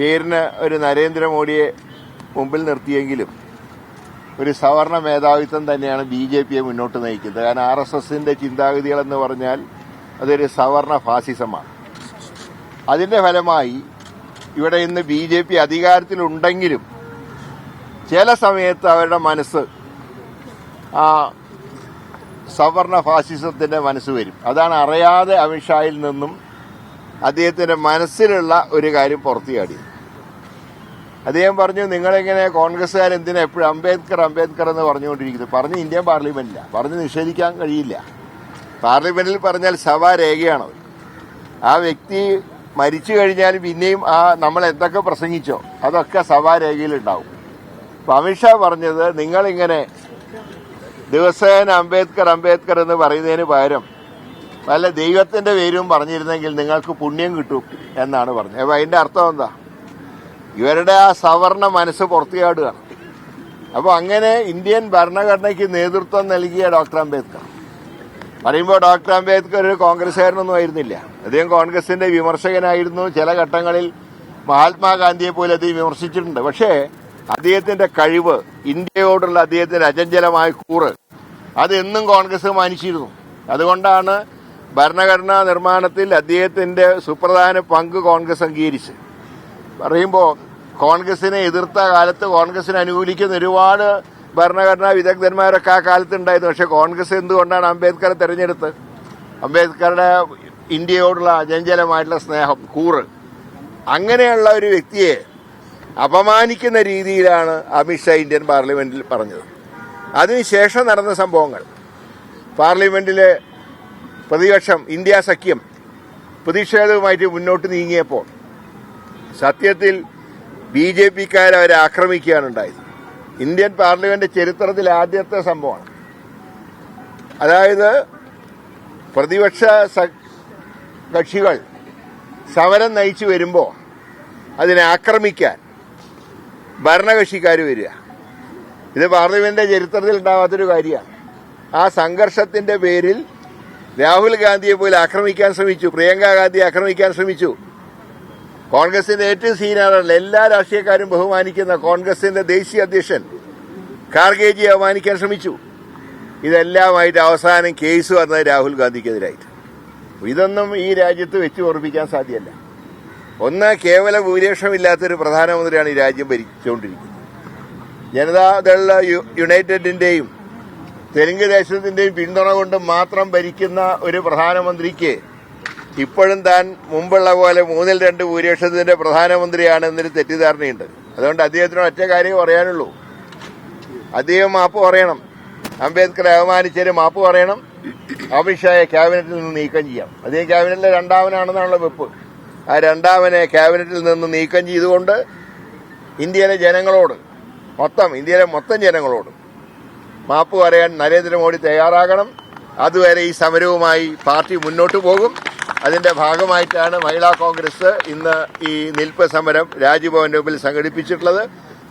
പേരിന് ഒരു നരേന്ദ്രമോദിയെ മുമ്പിൽ നിർത്തിയെങ്കിലും ഒരു സവർണ മേധാവിത്വം തന്നെയാണ് ബി ജെ പിയെ മുന്നോട്ട് നയിക്കുന്നത്. കാരണം ആർ എസ് എസിന്റെ ചിന്താഗതികളെന്ന് പറഞ്ഞാൽ അതൊരു സവർണ ഫാസിസമാണ്. അതിന്റെ ഫലമായി ഇവിടെ ഇന്ന് ബി ജെ പി അധികാരത്തിലുണ്ടെങ്കിലും ചില സമയത്ത് അവരുടെ മനസ്സ് ആ സവർണ ഫാസിസത്തിന്റെ മനസ്സ് വരും. അതാണ് അറിയാതെ അമിത്ഷായിൽ നിന്നും അദ്ദേഹത്തിന്റെ മനസ്സിലുള്ള ഒരു കാര്യം പുറത്തു ചാടിയത് അദ്ദേഹം പറഞ്ഞു നിങ്ങളിങ്ങനെ കോൺഗ്രസ്സുകാർ എന്തിനാ എപ്പോഴും അംബേദ്കർ അംബേദ്കർ എന്ന് പറഞ്ഞുകൊണ്ടിരിക്കുന്നത്? പറഞ്ഞ് ഇന്ത്യൻ പാർലമെന്റില്ല. പറഞ്ഞ് നിഷേധിക്കാൻ കഴിയില്ല. പാർലമെന്റിൽ പറഞ്ഞാൽ സഭാരേഖയാണത്. ആ വ്യക്തി മരിച്ചു കഴിഞ്ഞാൽ പിന്നെയും ആ നമ്മൾ എന്തൊക്കെ പ്രസംഗിച്ചോ അതൊക്കെ സഭാരേഖയിലുണ്ടാവും. അപ്പൊ അമിത്ഷാ പറഞ്ഞത് നിങ്ങളിങ്ങനെ ദിവസേന അംബേദ്കർ അംബേദ്കർ എന്ന് പറയുന്നതിന് പകരം വല്ല ദൈവത്തിന്റെ പേരും പറഞ്ഞിരുന്നെങ്കിൽ നിങ്ങൾക്ക് പുണ്യം കിട്ടും എന്നാണ് പറഞ്ഞത്. അപ്പൊ അതിന്റെ അർത്ഥം എന്താ? ഇവരുടെ ആ സവർണ മനസ്സ് പുറത്തുചാടുകയാണ്. അപ്പോൾ അങ്ങനെ ഇന്ത്യൻ ഭരണഘടനയ്ക്ക് നേതൃത്വം നൽകിയ ഡോക്ടർ അംബേദ്കർ. പറയുമ്പോൾ ഡോക്ടർ അംബേദ്കർ ഒരു കോൺഗ്രസ്സുകാരനൊന്നും ആയിരുന്നില്ല. അദ്ദേഹം കോൺഗ്രസിന്റെ വിമർശകനായിരുന്നു. ചില ഘട്ടങ്ങളിൽ മഹാത്മാഗാന്ധിയെ പോലെ അദ്ദേഹം വിമർശിച്ചിട്ടുണ്ട്. പക്ഷേ അദ്ദേഹത്തിന്റെ കഴിവ് ഇന്ത്യയോടുള്ള അദ്ദേഹത്തിന്റെ അചഞ്ചലമായ കൂറ് അത് എന്നും കോൺഗ്രസ് മാനിച്ചിരുന്നു. അതുകൊണ്ടാണ് ഭരണഘടനാ നിർമ്മാണത്തിൽ അദ്ദേഹത്തിന്റെ സുപ്രധാന പങ്ക് കോൺഗ്രസ് അംഗീകരിച്ച് പറയുമ്പോൾ കോൺഗ്രസിനെ എതിർത്ത കാലത്ത് കോൺഗ്രസിനെ അനുകൂലിക്കുന്ന ഒരുപാട് ഭരണഘടനാ വിദഗ്ധന്മാരൊക്കെ ആ കാലത്ത് ഉണ്ടായിരുന്നു പക്ഷെ കോൺഗ്രസ് എന്തുകൊണ്ടാണ് അംബേദ്കറെ തെരഞ്ഞെടുത്ത്? അംബേദ്കറുടെ ഇന്ത്യയോടുള്ള അജഞ്ചലമായിട്ടുള്ള സ്നേഹം കൂറ്. അങ്ങനെയുള്ള ഒരു വ്യക്തിയെ അപമാനിക്കുന്ന രീതിയിലാണ് അമിത്ഷാ ഇന്ത്യൻ പാർലമെന്റിൽ പറഞ്ഞത്. അതിനുശേഷം നടന്ന സംഭവങ്ങൾ. പാർലമെന്റിലെ പ്രതിപക്ഷം ഇന്ത്യ സഖ്യം പ്രതിഷേധവുമായിട്ട് മുന്നോട്ട് നീങ്ങിയപ്പോൾ സത്യത്തിൽ ബി ജെ പിക്കാർ അവരെ ആക്രമിക്കുകയാണ് ഉണ്ടായത്. ഇന്ത്യൻ പാർലമെന്റ് ചരിത്രത്തിൽ ആദ്യത്തെ സംഭവമാണ്. അതായത് പ്രതിപക്ഷ കക്ഷികൾ സമരം നയിച്ചു വരുമ്പോൾ അതിനെ ആക്രമിക്കാൻ ഭരണകക്ഷിക്കാർ വരിക. ഇത് പാർലമെന്റ് ചരിത്രത്തിൽ ഉണ്ടാവാത്തൊരു കാര്യമാണ്. ആ സംഘർഷത്തിന്റെ പേരിൽ രാഹുൽ ഗാന്ധിയെ പോലെ ആക്രമിക്കാൻ ശ്രമിച്ചു പ്രിയങ്ക ഗാന്ധി ആക്രമിക്കാൻ ശ്രമിച്ചു കോൺഗ്രസിന്റെ ഏറ്റവും സീനിയറാണ് എല്ലാ രാഷ്ട്രീയക്കാരും ബഹുമാനിക്കുന്ന കോൺഗ്രസിന്റെ ദേശീയ അധ്യക്ഷൻ ഖാർഗേജി അവമാനിക്കാൻ ശ്രമിച്ചു. ഇതെല്ലാമായിട്ട് അവസാനം കേസ് വന്നത് രാഹുൽ ഗാന്ധിക്കെതിരായിട്ട്. ഇതൊന്നും ഈ രാജ്യത്ത് വെച്ച് ഓർപ്പിക്കാൻ സാധ്യമല്ല ഒന്ന് കേവല ഭൂരിപക്ഷമില്ലാത്തൊരു പ്രധാനമന്ത്രിയാണ് ഈ രാജ്യം ഭരിച്ചുകൊണ്ടിരിക്കുന്നത്. ജനതാദൾ യുണൈറ്റഡിന്റെയും തെലുങ്ക് ദേശത്തിന്റെയും പിന്തുണ കൊണ്ട് മാത്രം ഭരിക്കുന്ന ഒരു പ്രധാനമന്ത്രിക്ക് ഇപ്പോഴും താൻ മുമ്പുള്ള പോലെ മൂന്നിൽ രണ്ട് ഭൂരിപക്ഷത്തിന്റെ പ്രധാനമന്ത്രിയാണ് എന്നൊരു തെറ്റിദ്ധാരണയുണ്ട്. അതുകൊണ്ട് അദ്ദേഹത്തിന് ഒറ്റ കാര്യം പറയാനുള്ളൂ. അദ്ദേഹം മാപ്പ് പറയണം. അംബേദ്കറെ അപമാനിച്ചതിന് മാപ്പ് പറയണം. അമിത്ഷായെ ക്യാബിനറ്റിൽ നിന്ന് നീക്കം ചെയ്യാം. അദ്ദേഹം ക്യാബിനറ്റിലെ രണ്ടാമനാണെന്നാണല്ലോ വെപ്പ്. ആ രണ്ടാമനെ ക്യാബിനറ്റിൽ നിന്ന് നീക്കം ചെയ്തുകൊണ്ട് ഇന്ത്യയിലെ ജനങ്ങളോട് മൊത്തം ഇന്ത്യയിലെ മൊത്തം ജനങ്ങളോട് മാപ്പ് പറയാൻ നരേന്ദ്രമോദി തയ്യാറാകണം. അതുവരെ ഈ സമരവുമായി പാർട്ടി മുന്നോട്ടു പോകും. അതിന്റെ ഭാഗമായിട്ടാണ് മഹിളാ കോൺഗ്രസ് ഇന്ന് ഈ നിൽപ്പ് സമരം രാജ്ഭവന്റെ മുമ്പിൽ സംഘടിപ്പിച്ചിട്ടുള്ളത്.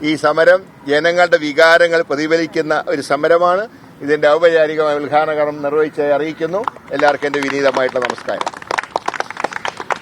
ഈ സമരം ജനങ്ങളുടെ വികാരങ്ങൾ പ്രതിഫലിക്കുന്ന ഒരു സമരമാണ്. ഇതിന്റെ ഔപചാരികമായ ഉദ്ഘാടനം നിർവഹിച്ച് അറിയിക്കുന്നു. എല്ലാവർക്കും എന്റെ വിനീതമായിട്ടുള്ള നമസ്കാരം.